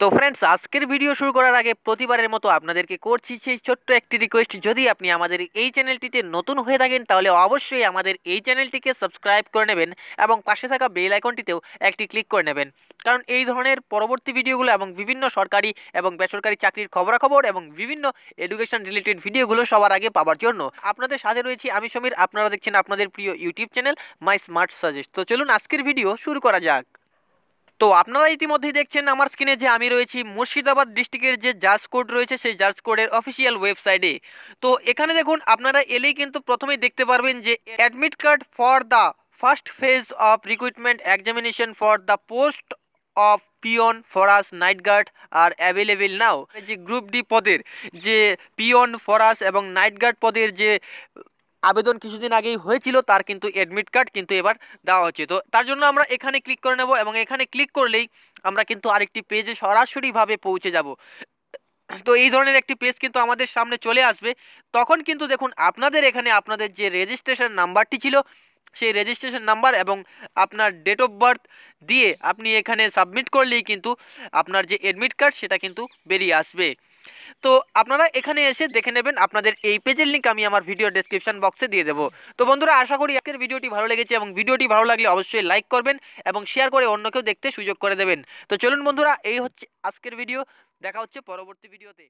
তো ফ্রেন্ডস আজকের ভিডিও শুরু করার আগে প্রতিবারের মতো আপনাদেরকে করছি সেই ছোট্ট একটি রিকোয়েস্ট যদি আপনি আমাদের এই চ্যানেলটিতে নতুন হয়ে থাকেন, তাহলে অবশ্যই আমাদের এই চ্যানেলটিকে সাবস্ক্রাইব করে নেবেন এবং পাশে থাকা বেল আইকনটিতেও একটি ক্লিক করে নেবেন। কারণ এই ধরনের পরবর্তী ভিডিওগুলো এবং বিভিন্ন সরকারি এবং বেসরকারি চাকরির খবরাখবর এবং বিভিন্ন এডুকেশন রিলেটেড ভিডিওগুলো সবার আগে পাওয়ার জন্য আপনাদের সাথে রয়েছি আমি সমীর। আপনারা দেখছেন আপনাদের প্রিয় YouTube channel my smart suggest তো চলুন আজকের ভিডিও শুরু করা যাক। তো আপনারা ইতিমধ্যেই দেখছেন আমার স্ক্রিনে যে আমি রয়েছি মুর্শিদাবাদ ডিস্ট্রিক্টের যে জাজ কোড রয়েছে, সেই জাজ কোডের অফিসিয়াল ওয়েবসাইটে তো এখানে দেখুন, আপনারা এলেই কিন্তু প্রথমেই দেখতে পারবেন যে admit card for the first phase of recruitment examination for the post of peon Farage night guard R available now যে গ্রুপ ডি পদের যে পিয়ন ফরাস এবং নাইট গার্ড পদের যে আবেদন কিছুদিন আগেই হয়েছিল, তার কিন্তু অ্যাডমিট কার্ড কিন্তু এবার দেওয়া হচ্ছে। তো তার জন্য আমরা এখানে ক্লিক করে নেব এবং এখানে ক্লিক করলেই আমরা কিন্তু আরেকটি পেজে সরাসরিভাবে পৌঁছে যাব। তো এই ধরনের একটি পেজ কিন্তু আমাদের সামনে চলে আসবে। তখন কিন্তু দেখুন, আপনাদের এখানে আপনাদের যে রেজিস্ট্রেশন নাম্বারটি ছিল, সেই রেজিস্ট্রেশন নাম্বার এবং আপনার ডেট অফ বার্থ দিয়ে আপনি এখানে সাবমিট করলেই কিন্তু আপনার যে অ্যাডমিট কার্ড সেটা কিন্তু বেরিয়ে আসবে। তো আপনারা এখানে এসে দেখে নেবেন আপনাদের এই পেজের লিঙ্ক আমি আমার ভিডিও ডেসক্রিপশন বক্সে দিয়ে দেবো। তো বন্ধুরা, আশা করি আজকের ভিডিওটি ভালো লেগেছে এবং ভিডিওটি ভালো লাগলে অবশ্যই লাইক করবেন এবং শেয়ার করে অন্য কেউ দেখতে সুযোগ করে দেবেন। তো চলুন বন্ধুরা, এই হচ্ছে আজকের ভিডিও দেখা হচ্ছে পরবর্তী ভিডিওতে